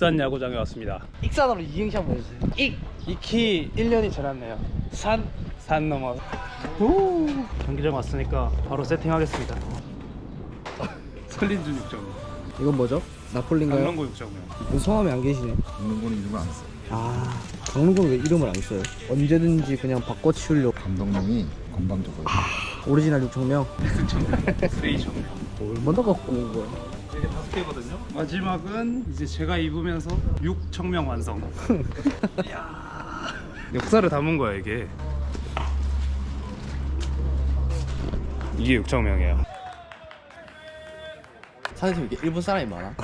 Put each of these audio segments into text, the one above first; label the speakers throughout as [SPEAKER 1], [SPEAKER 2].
[SPEAKER 1] 익산 야구장에 왔습니다.
[SPEAKER 2] 익산으로 이행시 한번 해주세요. 익!
[SPEAKER 1] 익히 1년이 지났네요. 산! 산 넘어. 오! 경기장 왔으니까 바로 세팅하겠습니다. 설린준 6점.
[SPEAKER 2] 이건 뭐죠? 나폴리인가요?
[SPEAKER 1] 강릉고 6점이요.
[SPEAKER 2] 성함이 안 계시네.
[SPEAKER 3] 강릉고는 이름을 안 써.
[SPEAKER 2] 아, 강릉구는 왜 이름을 안 써요? 언제든지 그냥 바꿔 치우려고.
[SPEAKER 3] 감독님이 건방져서
[SPEAKER 2] 오리지널 육청명.
[SPEAKER 1] 쓰레이 점이요.
[SPEAKER 2] 얼마나 갖고 온 거야?
[SPEAKER 1] 이게 다섯 개거든요. 마지막은 이제 제가 입으면서 6청명 완성. 역사를 담은 거야 이게. 이게 6청명이에요.
[SPEAKER 2] 사장님 이게 일본 사람이 많아?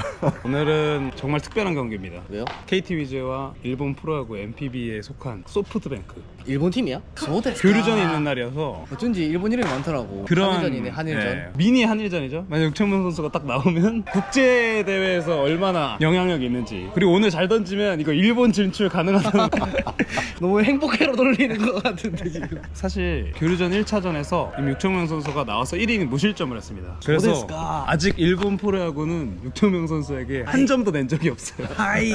[SPEAKER 1] 오늘은 정말 특별한 경기입니다.
[SPEAKER 2] 왜요?
[SPEAKER 1] KT 위즈와 일본 프로야구 NPB에 속한 소프트뱅크
[SPEAKER 2] 일본 팀이야? 소데스.
[SPEAKER 1] 교류전이 있는 날이어서
[SPEAKER 2] 어쩐지 일본 이름이 많더라고.
[SPEAKER 1] 그런
[SPEAKER 2] 한일전이네, 한일전.
[SPEAKER 1] 네, 미니 한일전이죠. 만약 육천명 선수가 딱 나오면 국제 대회에서 얼마나 영향력이 있는지 그리고 오늘 잘 던지면 이거 일본 진출 가능하다는
[SPEAKER 2] 너무 행복해로 돌리는 것 같은데 지금.
[SPEAKER 1] 사실 교류전 1차전에서 이미 육천명 선수가 나와서 1이닝 무실점을 했습니다. 그래서. 아직 일본 프로야구는 육천명 선수 에게 한 점도 낸 적이 없어요.
[SPEAKER 2] 하이.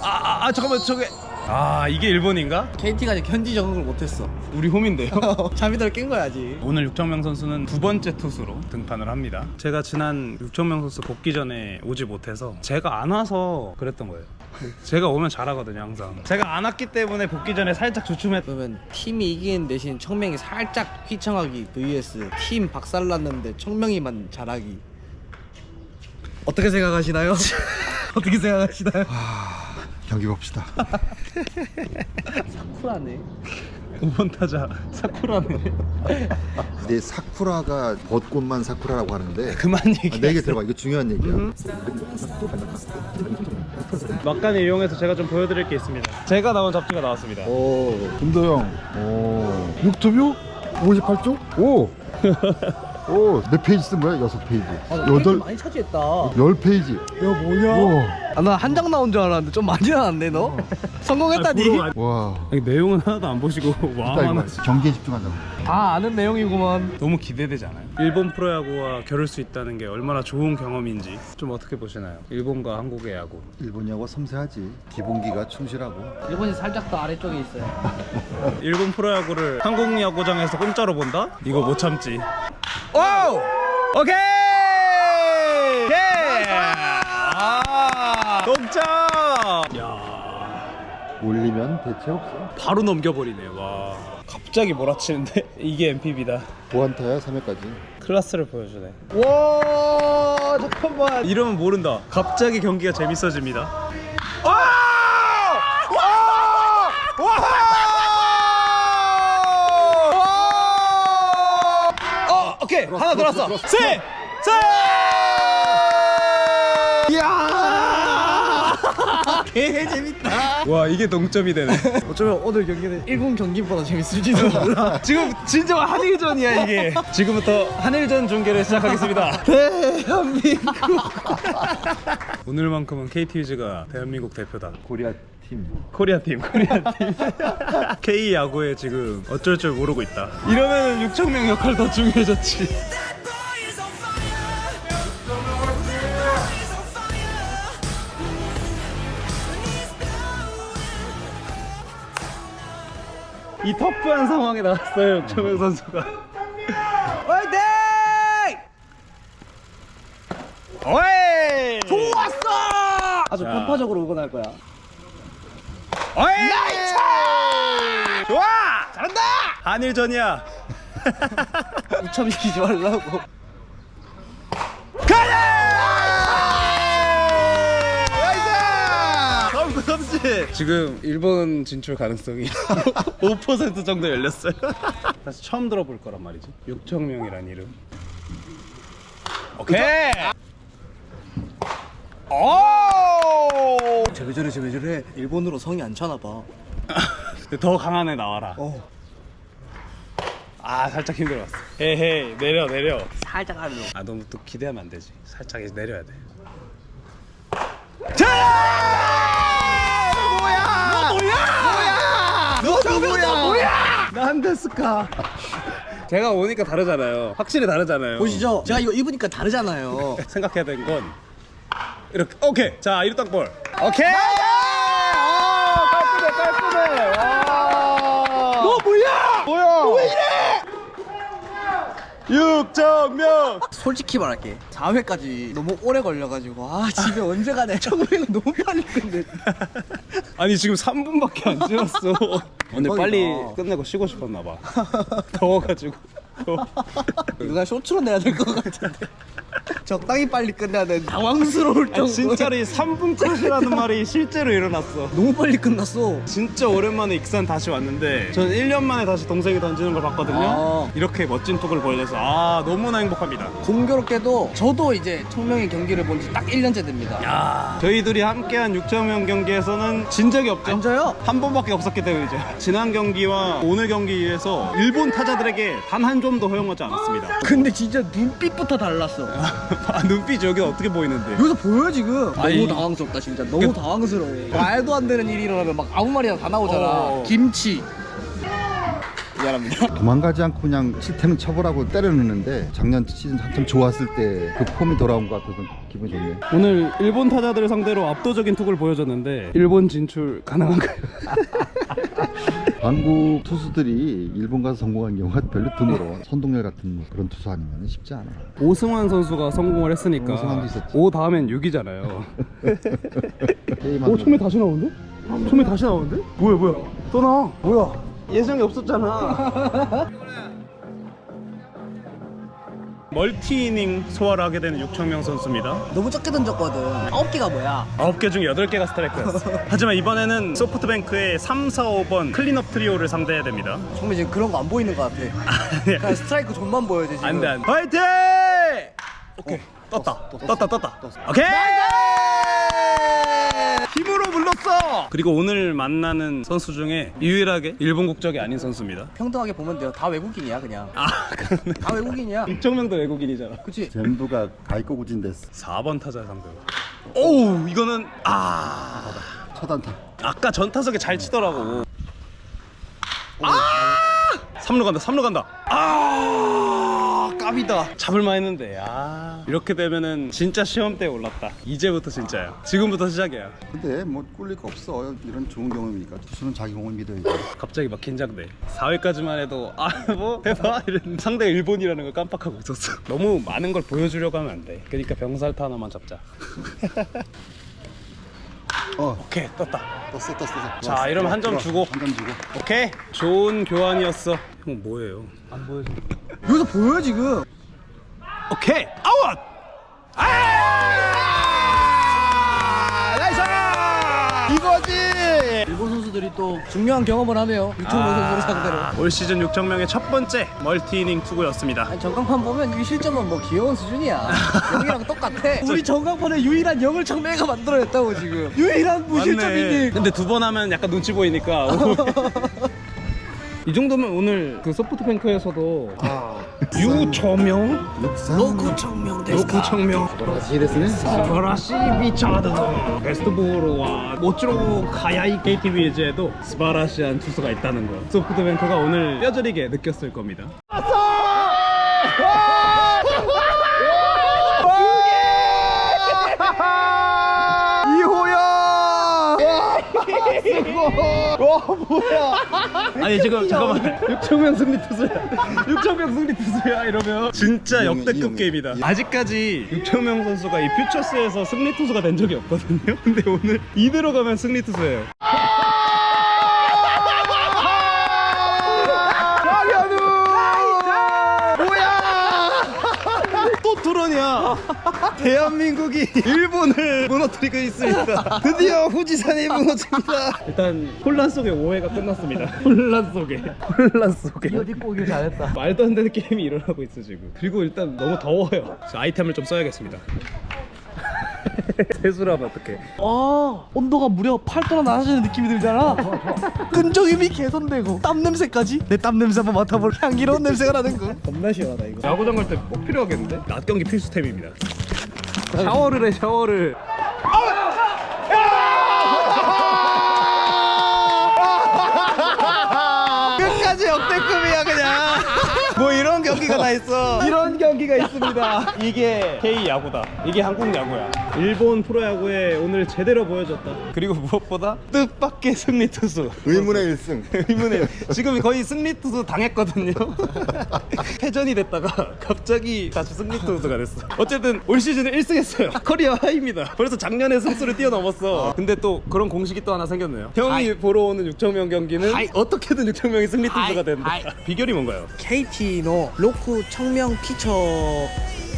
[SPEAKER 1] 아, 아, 아 잠깐만 저게 아 이게 일본인가?
[SPEAKER 2] KT가 아직 현지 적응을 못했어.
[SPEAKER 1] 우리 홈인데요.
[SPEAKER 2] 잠이들 깬 거야지.
[SPEAKER 1] 오늘 육정명 선수는 두 번째 투수로 등판을 합니다. 제가 지난 육정명 선수 복귀 전에 오지 못해서 제가 안 와서 그랬던 거예요. 제가 오면 잘하거든요 항상. 제가 안 왔기 때문에 복귀 전에 살짝 주춤했.
[SPEAKER 2] 그러면 팀이 이기는 대신 청명이 살짝 휘청하기 vs 팀 박살났는데 청명이만 잘하기 어떻게 생각하시나요? 어떻게 생각하시나요?
[SPEAKER 3] 경기 봅시다.
[SPEAKER 2] 쿨하네
[SPEAKER 1] 5번 타자 사쿠라네.
[SPEAKER 3] 내 사쿠라가 벚꽃만 사쿠라라고 하는데
[SPEAKER 1] 그만 얘기.
[SPEAKER 3] 아, 내게 들어봐. 이거 중요한 얘기야.
[SPEAKER 1] 막간을 이용해서 제가 좀 보여드릴 게 있습니다. 제가 나온 잡지가 나왔습니다.
[SPEAKER 3] 오, 김도영. 오, 6투뷰? 58쪽? 오. 오, 몇 페이지 쓴 거야? 여섯 페이지. 여덟,
[SPEAKER 2] 많이 차지했다
[SPEAKER 3] 열 페이지.
[SPEAKER 2] 야 뭐냐
[SPEAKER 3] 우와.
[SPEAKER 2] 아, 나 한 장 나온 줄 알았는데 좀 많이 나왔네 너 성공했다니
[SPEAKER 3] 와.
[SPEAKER 1] 아니, 내용은 하나도 안 보시고 와만
[SPEAKER 3] 경기에 집중한다고.
[SPEAKER 2] 다 아는 내용이구만
[SPEAKER 1] 너무 기대되지 않아요? 일본 프로야구와 겨룰 수 있다는 게 얼마나 좋은 경험인지 좀 어떻게 보시나요? 일본과 한국의 야구
[SPEAKER 3] 일본 야구 섬세하지. 기본기가 충실하고.
[SPEAKER 2] 일본이 살짝 더 아래쪽에 있어요
[SPEAKER 1] 일본 프로야구를 한국 야구장에서 공짜로 본다? 이거 못 참지
[SPEAKER 2] 오! 오케이!
[SPEAKER 1] 아 동점! 야.
[SPEAKER 3] 올리면 대체 없어.
[SPEAKER 1] 바로 넘겨버리네 와. 갑자기 몰아치는데? 이게 MPB다.
[SPEAKER 3] 보안타야 3회까지.
[SPEAKER 1] 클라스를 보여주네.
[SPEAKER 2] 와 잠깐만.
[SPEAKER 1] 이러면 모른다. 갑자기 경기가 재밌어집니다.
[SPEAKER 2] 어 오케이. 하나 들었어.
[SPEAKER 1] 세! 세!
[SPEAKER 2] 이야 개 재밌다.
[SPEAKER 1] 와 이게 동점이 되네.
[SPEAKER 2] 어쩌면 오늘 경기는 일본 경기보다 재밌을지도 몰라.
[SPEAKER 1] 지금 진정 한일전이야 이게. 지금부터 한일전 중계를 시작하겠습니다.
[SPEAKER 2] 대한민국.
[SPEAKER 1] 오늘만큼은 KT 위즈가 대한민국 대표다.
[SPEAKER 3] 코리아 팀.
[SPEAKER 1] 코리아 팀 코리아 팀. K 야구에 지금 어쩔 줄 모르고 있다. 이러면 6천명 역할 더 중요해졌지 이 터프한 상황에 나왔어요 6천명 선수가.
[SPEAKER 2] 화이팅!
[SPEAKER 1] 어이!
[SPEAKER 2] 좋았어! 아주
[SPEAKER 1] 자.
[SPEAKER 2] 편파적으로 응원할 거야.
[SPEAKER 1] 어이! 나이스! 좋아! 잘한다! 한일전이야.
[SPEAKER 2] 우참시키지 말라고
[SPEAKER 1] 삼지 지금 일본 진출 가능성이 5% 정도 열렸어요. 다시 처음 들어볼 거란 말이지. 육청명이란 이름. 오케이. 오!
[SPEAKER 2] 쟤왜 저래 쟤왜 저래 일본으로 성이 안 차나
[SPEAKER 1] 봐더 강한 애 나와라.
[SPEAKER 2] 어.
[SPEAKER 1] 아 살짝 힘들었어. 헤헤 내려 내려.
[SPEAKER 2] 살짝 아래로
[SPEAKER 1] 아 너무 또 기대하면 안 되지. 살짝 내려야 돼.
[SPEAKER 2] 너 누구야? 뭐야?
[SPEAKER 1] 난 데스까. 제가 오니까 다르잖아요. 확실히 다르잖아요.
[SPEAKER 2] 보시죠. 제가 이거 입으니까 다르잖아요.
[SPEAKER 1] 생각해야 된건 이렇게. 오케이. 자 이루 땅볼. 오케이! 깔끔해 깔끔해. 너 뭐야? 뭐야? 왜 이래? 육정명.
[SPEAKER 2] 솔직히 말할게. 4회까지 너무 오래 걸려가지고 아 집에 언제 가네. 청명이 너무 빨리 끝내
[SPEAKER 1] 아니 지금 3분밖에 안 지났어. 오늘 빨리
[SPEAKER 2] 대박이다.
[SPEAKER 1] 끝내고 쉬고 싶었나 봐. 더워가지고
[SPEAKER 2] 이거 쇼츠로 내야 될 것 같은데. 적당히 빨리 끝내야 돼. 당황스러울 정도
[SPEAKER 1] 진짜로 이 3분 컷이라는 말이 실제로 일어났어.
[SPEAKER 2] 너무 빨리 끝났어.
[SPEAKER 1] 진짜 오랜만에 익산 다시 왔는데 저는 1년 만에 다시 동생이 던지는 걸 봤거든요.
[SPEAKER 2] 아.
[SPEAKER 1] 이렇게 멋진 톡을 보여줘서 아 너무나 행복합니다.
[SPEAKER 2] 공교롭게도 저도 이제 청명이 경기를 본 지 딱 1년째 됩니다.
[SPEAKER 1] 야 저희들이 함께한 6점형 경기에서는 진 적이 없죠?
[SPEAKER 2] 앉아요?
[SPEAKER 1] 한 번밖에 없었기 때문이죠. 지난 경기와 오늘 경기에서 일본 타자들에게 단한 점도 허용하지 않았습니다
[SPEAKER 2] 근데 진짜 눈빛부터 달랐어
[SPEAKER 1] 아, 눈빛 여기 어떻게 보이는데
[SPEAKER 2] 여기서 보여 지금
[SPEAKER 1] 아니.
[SPEAKER 2] 너무 당황스럽다 진짜 너무 당황스러워 말도 안 되는 일이 일어나면 막 아무 말이나 다 나오잖아
[SPEAKER 1] 어.
[SPEAKER 2] 김치 미안합니다
[SPEAKER 3] 도망가지 않고 그냥 실태는 처벌하고 때려넣는데 작년 시즌 한참 좋았을 때 그 폼이 돌아온 것 같아서 기분이 좋네요.
[SPEAKER 1] 오늘 일본 타자들을 상대로 압도적인 톡을 보여줬는데 일본 진출 가능한가요?
[SPEAKER 3] 한국 투수들이 일본 가서 성공한 경우가 별로 드물어. 선동열 같은 그런 투수 아니면 쉽지 않아.
[SPEAKER 1] 오승환 선수가 성공을 했으니까
[SPEAKER 3] 오승환도 있었지.
[SPEAKER 1] 5 다음엔 6이잖아요
[SPEAKER 3] 게임하는
[SPEAKER 1] 오 처음에 다시 나오는데? 처음에 다시 나오는데? 뭐야 뭐야 또 나와 뭐야 예정이 없었잖아 멀티 이닝 소화를 하게 되는 육청명 선수입니다.
[SPEAKER 2] 너무 적게 던졌거든. 9개가 뭐야?
[SPEAKER 1] 9개 중 8개가 스트라이크였어. 하지만 이번에는 소프트뱅크의 3, 4, 5번 클린업 트리오를 상대해야 됩니다.
[SPEAKER 2] 정말 지금 그런 거 안 보이는 것 같아. 그냥 스트라이크 존만 보여야 돼 지금.
[SPEAKER 1] 안 돼 안 돼. 화이팅! 오케이. 떴다. 떴다 떴다. 오케이 불렀어! 그리고 오늘 만나는 선수 중에 유일하게 일본 국적이 아닌 선수입니다.
[SPEAKER 2] 평등하게 보면 돼요. 다 외국인이야 그냥.
[SPEAKER 1] 아 그러네.
[SPEAKER 2] 다 외국인이야.
[SPEAKER 1] 육정명도 외국인이잖아.
[SPEAKER 2] 그치?
[SPEAKER 3] 전부가 가이코구진 됐어.
[SPEAKER 1] 4번 타자 상대로. 오우 이거는 아.
[SPEAKER 3] 첫 안타.
[SPEAKER 1] 아까 전 타석에 잘 치더라고. 아! 3루 간다 3루 간다 아 까비다. 잡을만 했는데 아. 이렇게 되면은 진짜 시험대에 올랐다. 이제부터 진짜야. 지금부터 시작이야.
[SPEAKER 3] 근데 뭐 꿀릴 거 없어. 이런 좋은 경험이니까. 투수는 자기 공을 믿어야지.
[SPEAKER 1] 갑자기 막 긴장돼. 4회까지만 해도 아 뭐 해봐 이런 상대가 일본이라는 걸 깜빡하고 있었어. 너무 많은 걸 보여주려고 하면 안돼. 그러니까 병살타 하나만 잡자
[SPEAKER 3] 어,
[SPEAKER 1] 오케이 떴다.
[SPEAKER 3] 떴어, 떴어, 떴어.
[SPEAKER 1] 자, 이러면 한점 주고.
[SPEAKER 3] 한 점 주고.
[SPEAKER 1] 오케이. 좋은 교환이었어. 형 뭐예요?
[SPEAKER 2] 여기서 보여 지금?
[SPEAKER 1] 오케이. 아웃
[SPEAKER 2] 선수들이 또 중요한 경험을 하네요. 유튜브 선수를 상대로.
[SPEAKER 1] 올 시즌 6정명의 첫 번째 멀티이닝 투구였습니다.
[SPEAKER 2] 아니 전광판 보면 이 실점은 뭐 귀여운 수준이야. 영이랑 똑같아. 우리 전광판에 유일한 영을 청매가 만들어냈다고 지금. 유일한 무실점이니
[SPEAKER 1] 근데 두 번 하면 약간 눈치 보이니까. 이 정도면 오늘 그 소프트뱅크에서도 아, 유초명
[SPEAKER 2] 로쿠 청명 데스까
[SPEAKER 1] 로쿠청명
[SPEAKER 3] いいですね。
[SPEAKER 1] 素晴らしいピッチャーだなベストボールはもちろん速い KTBJ에도 素晴らしい 투수가 있다는 거 소프트뱅크가 오늘 뼈저리게 느꼈을 겁니다 아니 지금 잠깐만. 6천명 승리 투수야. 6천명 승리 투수야 이러면. 진짜 역대급 게임이다.
[SPEAKER 3] 이-
[SPEAKER 1] 아직까지 6천명 선수가 이 퓨처스에서 승리 투수가 된 적이 없거든요. 근데 오늘 이대로 가면 승리 투수예요 대한민국이 일본을 무너뜨리고 있습니다. 드디어 후지산이 무너집니다. 일단 혼란 속에 오해가 끝났습니다. 혼란 속에. 혼란 속에.
[SPEAKER 2] 어디 꼬길 잘했다
[SPEAKER 1] 말도 안 되는 게임이 일어나고 있어 지금. 그리고 일단 너무 더워요. 저 아이템을 좀 써야겠습니다. 세수라면 어떡해.
[SPEAKER 2] 아 온도가 무려 8도나 낮아지는 느낌이 들잖아 끈적임이 개선되고 땀 냄새까지 내 땀 냄새 한번 맡아볼 향기로운 냄새가 나는 거 겁나 시원하다 이거
[SPEAKER 1] 야구장 갈 때 꼭 필요하겠는데? 낮 경기 필수템입니다. 샤워를 해 샤워를. 끝까지 역대급이야 그냥. 뭐 이런 경기가 다 있어. 의미가 있습니다. 이게 K 야구다. 이게 한국 야구야. 일본 프로야구에 오늘 제대로 보여줬다. 그리고 무엇보다 뜻밖의 승리 투수.
[SPEAKER 3] 의문의 1승.
[SPEAKER 1] 의문의 지금 거의 승리 투수 당했거든요. 패전이 됐다가 갑자기 다시 승리 투수가 됐어. 어쨌든 올 시즌에 1승했어요. 커리어 하이입니다. 벌써 작년에 승수를 뛰어넘었어. 근데 또 그런 공식이 또 하나 생겼네요. 형이
[SPEAKER 2] 아이.
[SPEAKER 1] 보러 오는 6천명 경기는
[SPEAKER 2] 아이.
[SPEAKER 1] 어떻게든 6천명이 승리 투수가 된다.
[SPEAKER 2] 아이.
[SPEAKER 1] 비결이 뭔가요?
[SPEAKER 2] KT의 로쿠 청명 피처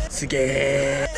[SPEAKER 2] すげえ